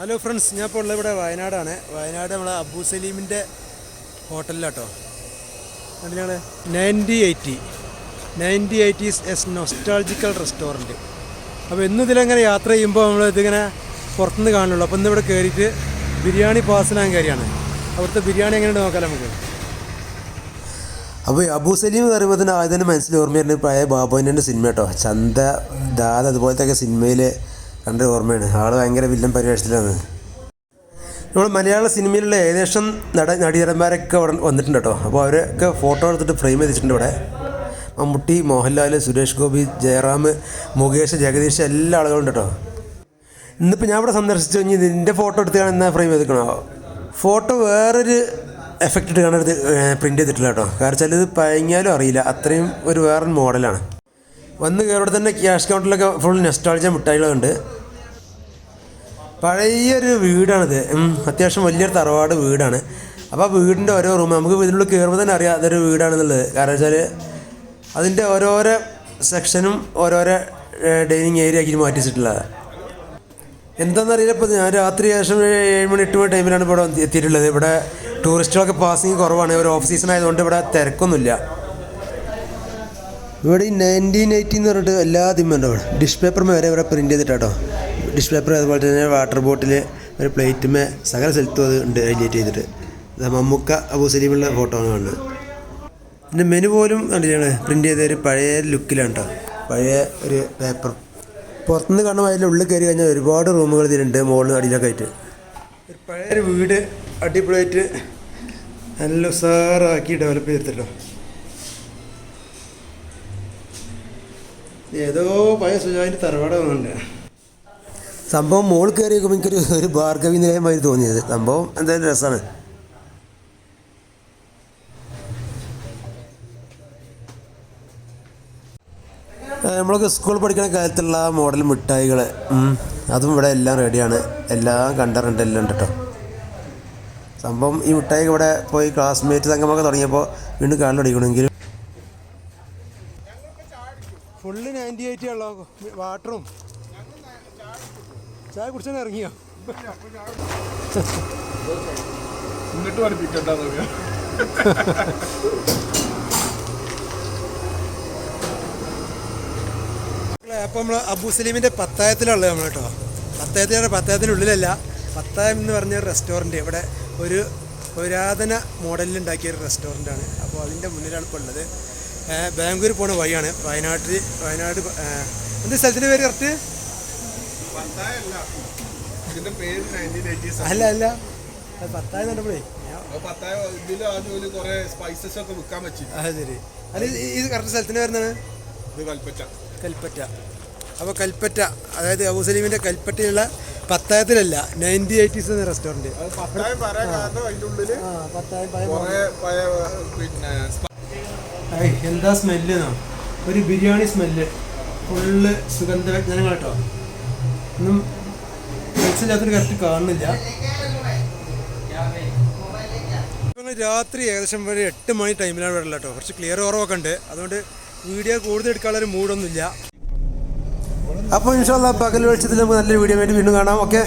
Hello friends ഞാൻ ഇപ്പോൾ ഉള്ളത് ഇവിടെ വയനാടാണ്. വയനാട് നമ്മളെ അബു സലീമിന്റെ ഹോട്ടലിലാട്ടോ. കണ്ടില്ലേ നയന്റി എയ്റ്റി. നയന്റി എയ്റ്റീസ് എസ് നൊസ്റ്റാൾജിക്കൽ റെസ്റ്റോറന്റ് അപ്പോൾ ഇന്ന് ഇതിലങ്ങനെ യാത്ര ചെയ്യുമ്പോൾ നമ്മൾ ഇതിങ്ങനെ പുറത്തുനിന്ന് കാണുള്ളൂ അപ്പോൾ ഇന്ന് ഇവിടെ കയറിയിട്ട് ബിരിയാണി പാർസലാൻ കയറിയാണ് അവിടുത്തെ ബിരിയാണി എങ്ങനെയുണ്ട് നോക്കാം നമുക്ക്? അപ്പോൾ അബൂ സലീം എന്ന് പറയുമ്പോൾ തന്നെ ആദ്യം തന്നെ മനസ്സിൽ ഓർമ്മ വരുന്നത് പഴയ ബാബുവിന്റെ സിനിമ കേട്ടോ ചന്ത ദാദ അതുപോലത്തെ ഒക്കെ സിനിമയിൽ കണ്ട ഓർമ്മയാണ്. ആൾ ഭയങ്കര വില്ലൻ പരിവേഷത്തിലാണ്. നമ്മൾ മലയാള സിനിമയിലുള്ള ഏകദേശം നട നടിയരന്മാരൊക്കെ അവിടെ വന്നിട്ടുണ്ട് കേട്ടോ. അപ്പോൾ അവരൊക്കെ ഫോട്ടോ എടുത്തിട്ട് ഫ്രെയിം ചെയ്തിട്ടുണ്ട് ഇവിടെ. മമ്മൂട്ടി മോഹൻലാൽ സുരേഷ് ഗോപി ജയറാം മുകേഷ് ജഗദീഷ് എല്ലാ ആളുകളും ഉണ്ട് കേട്ടോ. ഇന്നിപ്പോൾ ഞാൻ ഇവിടെ സന്ദർശിച്ചു കഴിഞ്ഞാൽ ഇതിന്റെ ഫോട്ടോ എടുത്ത് എന്നാൽ ഫ്രെയിം ചെയ്തിക്കണോ ഫോട്ടോ വേറൊരു എഫക്റ്റ് ഇട്ട് കാണാൻ പ്രിന്റ് ചെയ്തിട്ടില്ല കേട്ടോ. കാരണം വെച്ചാൽ ഇത് പഴങ്ങിയാലും അറിയില്ല. അത്രയും ഒരു വേറൊരു മോഡലാണ് വന്ന് കയറിവിടെ തന്നെ ക്യാഷ് കൗണ്ടറിലൊക്കെ ഫുൾ നെസ്റ്റാളിച്ച മിഠായികളുണ്ട് പഴയൊരു വീടാണിത്. അത്യാവശ്യം വലിയൊരു തറവാട് വീടാണ്. അപ്പോൾ ആ വീടിന്റെ ഓരോ റൂം നമുക്ക് ഇതിനുള്ളിൽ കയറുമ്പോൾ തന്നെ അറിയാം അതൊരു വീടാണെന്നുള്ളത്. കാരണം വെച്ചാൽ അതിന്റെ ഓരോരോ സെക്ഷനും ഓരോരോ ഡൈനിങ് ഏരിയ ആക്കി മാറ്റി വെച്ചിട്ടുള്ളത് എന്താണെന്നറിയില്ല ഇപ്പോൾ ഞാൻ രാത്രി ശേഷം ഏഴ് മണി എട്ട് മണി ടൈമിലാണ് ഇവിടെ എത്തിയിട്ടുള്ളത്. ഇവിടെ ടൂറിസ്റ്റുകളൊക്കെ പാസിങ് കുറവാണ്. ഒരു ഓഫ് സീസൺ ആയതുകൊണ്ട് ഇവിടെ തിരക്കൊന്നുമില്ല. ഇവിടെ നയന്റീൻ എയ്റ്റി എന്ന് പറഞ്ഞിട്ട് എല്ലാ ഉണ്ട് ഇവിടെ. ഡിഷ് പേപ്പർമേ വരെ ഇവിടെ പ്രിന്റ് ചെയ്തിട്ടാട്ടോ. ഡിഷ് പേപ്പർ അതുപോലെ തന്നെ വാട്ടർ ബോട്ടിൽ ഒരു പ്ലേറ്റുമേ സകല സ്ഥലത്തും അത് ഉണ്ട് ഹൈലൈറ്റ് ചെയ്തിട്ട്. മമ്മുക്ക അബൂ സലീമുള്ള ഫോട്ടോ ആണ് കാണുന്നത് പിന്നെ മെനു പോലും കണ്ടിട്ടാണ് പ്രിന്റ് ചെയ്ത ഒരു പഴയ ലുക്കിലാണ് കേട്ടോ പഴയ ഒരു പേപ്പർ. പുറത്തുനിന്ന് കാണുമ്പോൾ അതിന്റെ ഉള്ളിൽ കയറി കഴിഞ്ഞാൽ ഒരുപാട് റൂമുകൾ ഇതിലുണ്ട് മുകളിൽ അടിയിലൊക്കെ ആയിട്ട്. ഒരു പഴയൊരു വീട് അടിപൊളിയായിട്ട് നല്ല ഉസാറാക്കി ഡെവലപ്പ് ചെയ്തിട്ടല്ലോ ഏതോ പഴയ സുജാവിന്റെ തറവാട് വന്നുണ്ട് സംഭവം മോൾ കയറി എനിക്കൊരു ഒരു ഭാർഗവി നിലയമായി തോന്നിയത്. സംഭവം എന്തായാലും രസമാണ് നമ്മളൊക്കെ സ്കൂൾ പഠിക്കുന്ന കാലത്തുള്ള മോഡൽ മിഠായികൾ അതും ഇവിടെ എല്ലാം റെഡിയാണ്. എല്ലാം കണ്ടറുണ്ട് എല്ലാം ഉണ്ട് കേട്ടോ സംഭവം ഈ മിഠായി ഇവിടെ പോയി ക്ലാസ്മേറ്റ് സംഘമൊക്കെ തുടങ്ങിയപ്പോൾ വീണ്ടും തുടങ്ങിക്കണമെങ്കിലും ഫുള്ള് നയന്റി എയ്റ്റി ഉള്ള വാട്ടറും ചായ കുടിച്ചാൽ ഇറങ്ങിയോ? എന്നിട്ട് പഠിപ്പിക്കണ്ടെന്ന് അപ്പോൾ നമ്മൾ അബു സലീമിന്റെ പത്തായത്തിലുള്ളത് നമ്മൾ കേട്ടോ. പത്തായത്തിലാണ് പത്തായത്തിനുള്ളിലല്ല പത്തായം എന്ന് പറഞ്ഞ ഒരു റെസ്റ്റോറന്റ് ഇവിടെ ഒരു പുരാതന മോഡലിൽ ഉണ്ടാക്കിയ ഒരു റെസ്റ്റോറന്റാണ് അപ്പോൾ അതിന്റെ മുന്നിലാണ് ഇപ്പോൾ ഉള്ളത്. ബാംഗ്ലൂർ പോണ വഴിയാണ്. വയനാട്ടിൽ വയനാട് എന്ത് സ്ഥലത്തിന്റെ പേര് കറക്റ്റ് അല്ല അല്ല. പത്തായം പറഞ്ഞപ്പോഴേ അത് ശരി. ഈ കറക്റ്റ് സ്ഥലത്തിന്റെ പേരെന്താണ് ഇത് കൽപ്പറ്റ. അപ്പോൾ കൽപ്പറ്റ അതായത് അബു സലീമിന്റെ കൽപ്പറ്റയുള്ള പത്തായത്തിലല്ല നയന്റി എയ്റ്റീസ് എന്ന റെസ്റ്റോറന്റ് പത്തായം പറയാൻ കാരണം അതിന്റെ ഉള്ളിൽ ആ പത്തായം പഴയ പിന്നെ ഐ, എന്താ സ്മെല്ല് ഒരു ബിരിയാണി സ്മെല്ല്. ഫുള്ള് സുഗന്ധവ്യഞ്ജനങ്ങൾ കേട്ടോ ഒന്നും മനസ്സിലാത്തൊരു കറക്റ്റ് കാണുന്നില്ല. രാത്രി ഏകദേശം ഒരു എട്ട് മണി ടൈമിലാണ് ഇവിടെ കേട്ടോ കുറച്ച് ക്ലിയർ കുറവൊക്കെ ഉണ്ട്. അതുകൊണ്ട് വീഡിയോ കൂടുതൽ എടുക്കാനുള്ള ഒരു മൂഡൊന്നുമില്ല അപ്പോൾ ഇൻഷാല്ല പകൽ വെളിച്ചത്തിൽ നമുക്ക് നല്ലൊരു വീഡിയോ വേണ്ടി വീണ്ടും കാണാം. ഓക്കെ